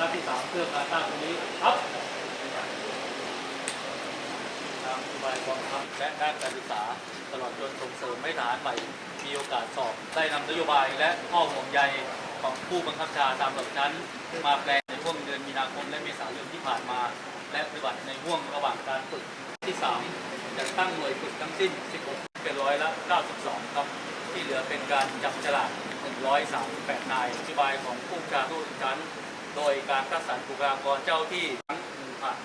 ระที่สามเพื่อการตั้งตรงนี้ครับตามนโยบายกองทัพและด้านการศึกษา ตลอดจนส่งเสริมให้ทหารใหม่ มีโอกาสสอบได้นำนโยบายและข้อห่วงใยของผู้บังคับบัญชาตามลำชั้น มาแปลในห่วงเดือนมีนาคมและเมษายนที่ผ่านมา และปฏิบัติในห่วงระหว่างการฝึกที่3จะตั้งหน่วยฝึกทั้งสิ้น 16 เป็นร้อยละ92 ครับ ที่เหลือเป็นการจับฉลาก138 นายนโยบายของผู้บัญชาทุกชั้น โดยการคัดสรรบุคลากรเจ้าที่ทั้งหนึ่งผ่าน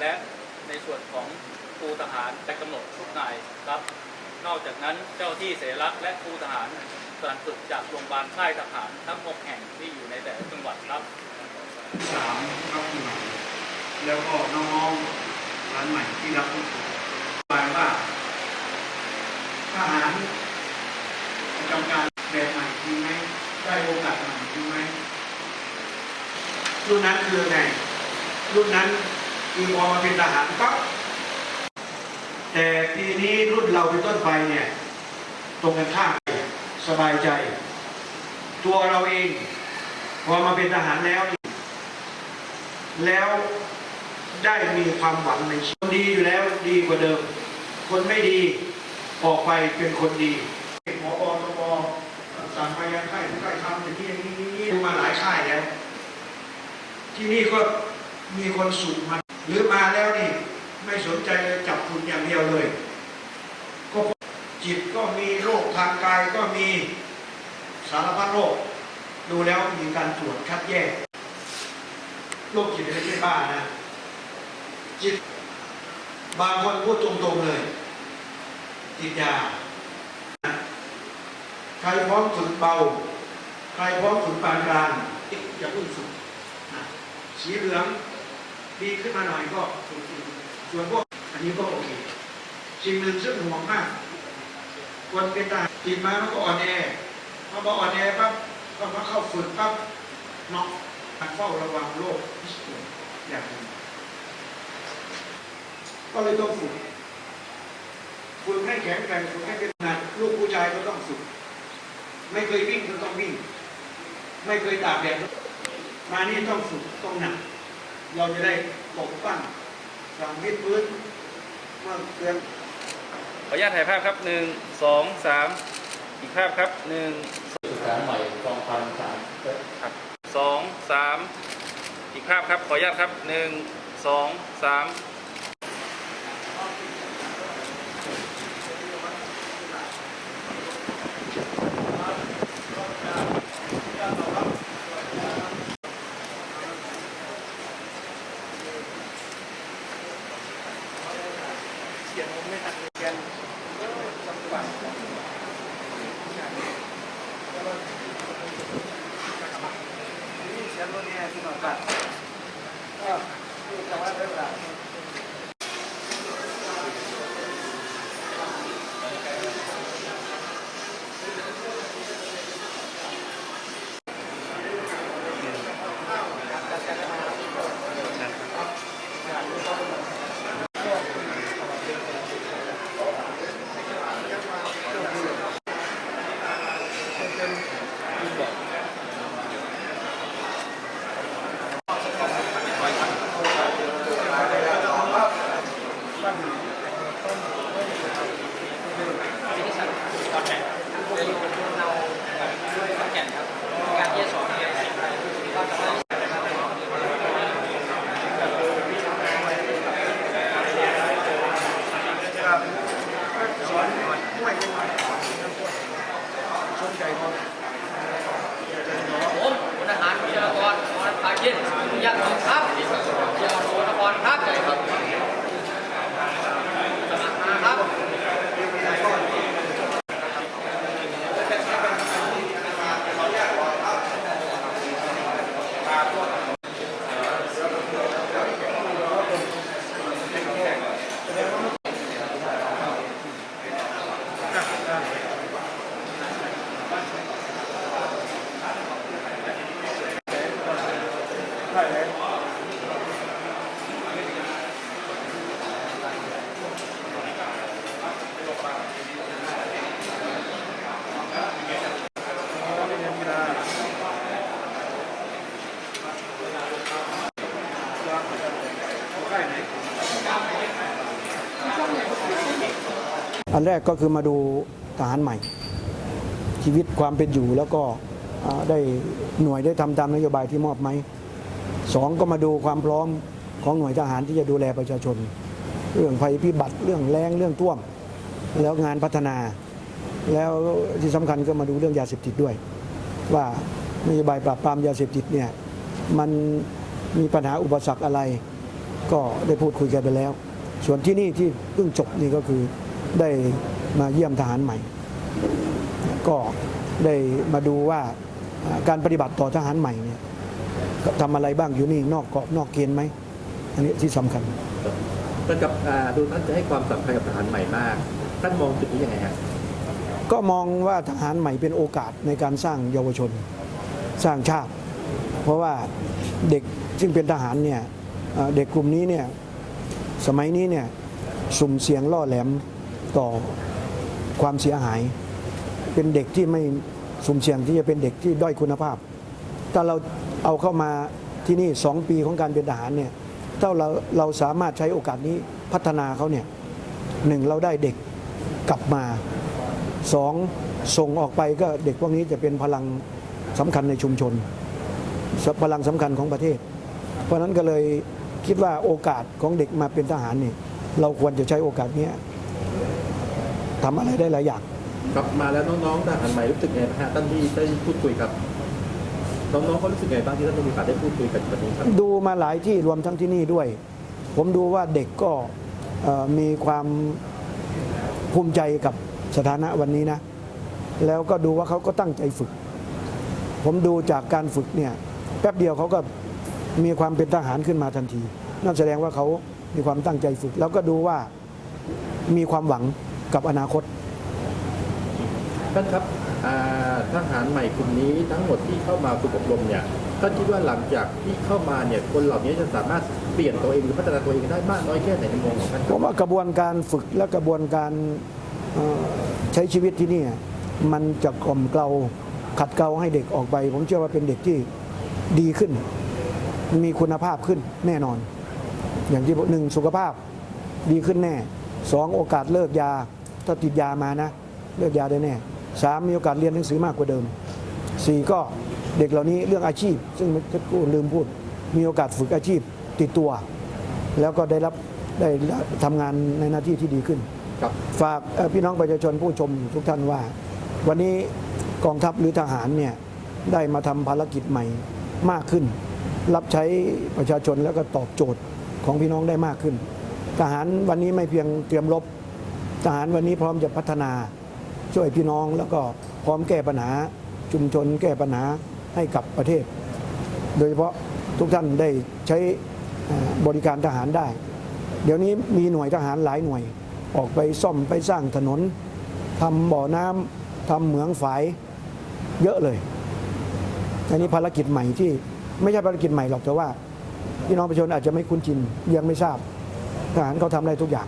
และในส่วนของครูทหารจะกำหนดทุกนายครับ นอกจากนั้นเจ้าที่เสรักและครูทหารสลันฝึกจากโรงพยาบาลค่ายทหารทั้ง6แห่งที่อยู่ในแต่ละจังหวัดครับสามครับปีใหม่แล้วก็น้องๆร้านใหม่ที่รับผู้ถูกหมายว่าทหารประจำการแบบใหม่จริงไหมได้โอกาสใหม่จริงไหม รุ่นนั้นคือไง รุ่นนั้นคือพอมาเป็นทหารปั๊บแต่ปีนี้รุ่นเราเป็นต้นไปเนี่ยตรงกันข้ามสบายใจ ตัวเราเองพอมาเป็นทหารแล้ว แล้วได้มีความหวังในชีวิตคนดีอยู่แล้วดีกว่าเดิม คนไม่ดีออกไปเป็นคนดีหมอปอตปสั่งไปยังค่ายค่ายทำอย่างนี้อย่างนี้อย่างนี้มาหลายค่ายแล้ว ที่นี่ก็มีคนสูงมาหรือมาแล้วนี่ ไม่สนใจเลยจับคุณอย่างเดียวเลย ก็จิตก็มีโรคทางกายก็มีสารพัดโรค ดูแล้วมีการตรวจคัดแยกโรคจิตไม่ใช่บ้านะ จิต บางคนพูดตรงๆเลยติดยา ใครพร้อมฝึกเบา ใครพร้อมฝึกปานกลางอย่าเพิ่งฝึกนะ สีเหลืองดีขึ้นมาหน่อยก็ฝึกส่วนพวกอันนี้ก็โอเคสิ่งหนึ่งซึ่งห่วงมากคนเป็นทหาติดมามันก็อ่อนแอพอมาอ่อนแอปั๊บก็มาเข้าฝึกปั๊บน็อกการเฝ้าระวังโรคพิษป่วยอย่างหนึ่งก็เลยต้องฝึกฝึกให้แข็งแกร่งฝึกให้เป็นงานลูกผู้ชายก็ต้องฝึก ไม่เคยวิ่งก็ต้องวิ่ง ไม่เคยตากแดด มานี่ต้องฝึกต้องหนัก เราจะได้ปกปั้นสั่งวิดพื้นเมื่อเดือนขออนุญาตถ่ายภาพครับหนึ่งสองสามอีกภาพครับหนึ่งศึกษาใหม่กองพันสามครับสองสามอีกภาพครับขออนุญาตครับหนึ่งสองสาม อันแรกก็คือมาดูทหารใหม่ ชีวิตความเป็นอยู่แล้วก็ได้หน่วยได้ทำตามนโยบายที่มอบไหมสองก็มาดูความพร้อมของหน่วยทหารที่จะดูแลประชาชน เรื่องภัยพิบัติเรื่องแรงเรื่องท่วม แล้วงานพัฒนา แล้วที่สำคัญก็มาดูเรื่องยาเสพติดด้วย ว่านโยบายปราบปรามยาเสพติดเนี่ยมันมีปัญหาอุปสรรคอะไร ก็ได้พูดคุยกันไปแล้ว ส่วนที่นี่ที่เพิ่งจบนี่ก็คือ ได้มาเยี่ยมทหารใหม่ ก็ได้มาดูว่าอ่าการปฏิบัติต่อทหารใหม่เนี่ยทำอะไรบ้างอยู่นี่นอกกรอบนอกเกณฑ์ไหมอันนี้ที่สำคัญท่านกับอ่าดูท่านจะให้ความสำคัญกับทหารใหม่มากท่านมองจุดนี้ยังไงฮะก็มองว่าทหารใหม่เป็นโอกาสในการสร้างเยาวชน สร้างชาติ เพราะว่าเด็กซึ่งเป็นทหารเนี่ยเอ่อเด็กกลุ่มนี้เนี่ยสมัยนี้เนี่ยสุ่มเสียงล่อแหลม ต่อความเสียหาย เป็นเด็กที่ไม่สุ่มเสี่ยงที่จะเป็นเด็กที่ด้อยคุณภาพ ถ้าเราเอาเข้ามาที่นี่สองปีของการเป็นทหารเนี่ยถ้าเราเราสามารถใช้โอกาสนี้พัฒนาเขาเนี่ยหนึ่งเราได้เด็กกลับมาสองส่งออกไปก็เด็กพวกนี้จะเป็นพลังสำคัญในชุมชน พลังสำคัญของประเทศ เพราะฉะนั้นก็เลยคิดว่าโอกาสของเด็กมาเป็นทหารเนี่ยเราควรจะใช้โอกาสนี้ ทำอะไรได้หลายอย่างกลับมาแล้วน้องๆทหารใหม่รู้สึกไงบ้างฮะท่านที่ได้พูดคุยกับน้องๆเขารู้สึกไงบ้างที่ท่านได้มีโอกาสได้พูดคุยกันวันนี้ครับดูมาหลายที่รวมทั้งที่นี่ด้วย ผมดูว่าเด็กก็เอ่อมีความภูมิใจกับสถานะวันนี้นะ แล้วก็ดูว่าเขาก็ตั้งใจฝึก ผมดูจากการฝึกเนี่ยแป๊บเดียวเขาก็มีความเป็นทหารขึ้นมาทันที นั่นแสดงว่าเขามีความตั้งใจฝึก แล้วก็ดูว่ามีความหวัง กับอนาคต ท่านครับอ่าทหารใหม่กลุ่มนี้ทั้งหมดที่เข้ามาฝึกอบรมเนี่ยท่านคิดว่าหลังจากที่เข้ามาเนี่ยคนเหล่านี้จะสามารถเปลี่ยนตัวเองหรือพัฒนาตัวเองได้มากน้อยแค่ไหนในมุมมองของท่านคผรับมว่ากระบวนการฝึกและกระบวนการเอ่อใช้ชีวิตที่นี่มันจะกล่อมเกลาขัดเกลาให้เด็กออกไป ผมเชื่อว่าเป็นเด็กที่ดีขึ้น มีคุณภาพขึ้นแน่นอน อย่างที่บอกหนึ่งสุขภาพดีขึ้นแน่สองโอกาสเลิกยา ถ้าติดยามานะ เลิกยาได้แน่สามมีโอกาสเรียนหนังสือมากกว่าเดิมสี่ก็เด็กเหล่านี้เรื่องอาชีพ ซึ่งเมื่อสักครู่ลืมพูด มีโอกาสฝึกอาชีพติดตัว แล้วก็ได้รับได้ทำงานในหน้าที่ที่ดีขึ้นครับฝากเอ่อพี่น้องประชาชนผู้ชมทุกท่านว่า วันนี้กองทัพหรือทหารเนี่ยได้มาทำภารกิจใหม่มากขึ้น รับใช้ประชาชนแล้วก็ตอบโจทย์ของพี่น้องได้มากขึ้น ทหารวันนี้ไม่เพียงเตรียมรบ ทหารวันนี้พร้อมจะพัฒนาช่วยพี่น้องแล้วก็พร้อมแก้ปัญหาชุมชนแก้ปัญหาให้กับประเทศ โดยเฉพาะทุกท่านได้ใช้บริการทหารได้ เดี๋ยวนี้มีหน่วยทหารหลายหน่วย ออกไปซ่อมไปสร้างถนนทำบ่อน้ำทำเหมืองฝายเยอะเลยอันนี้ภารกิจใหม่ที่ไม่ใช่ภารกิจใหม่หรอกแต่ว่าพี่น้องประชาชนอาจจะไม่คุ้นชินยังไม่ทราบทหารเขาทำได้ทุกอย่าง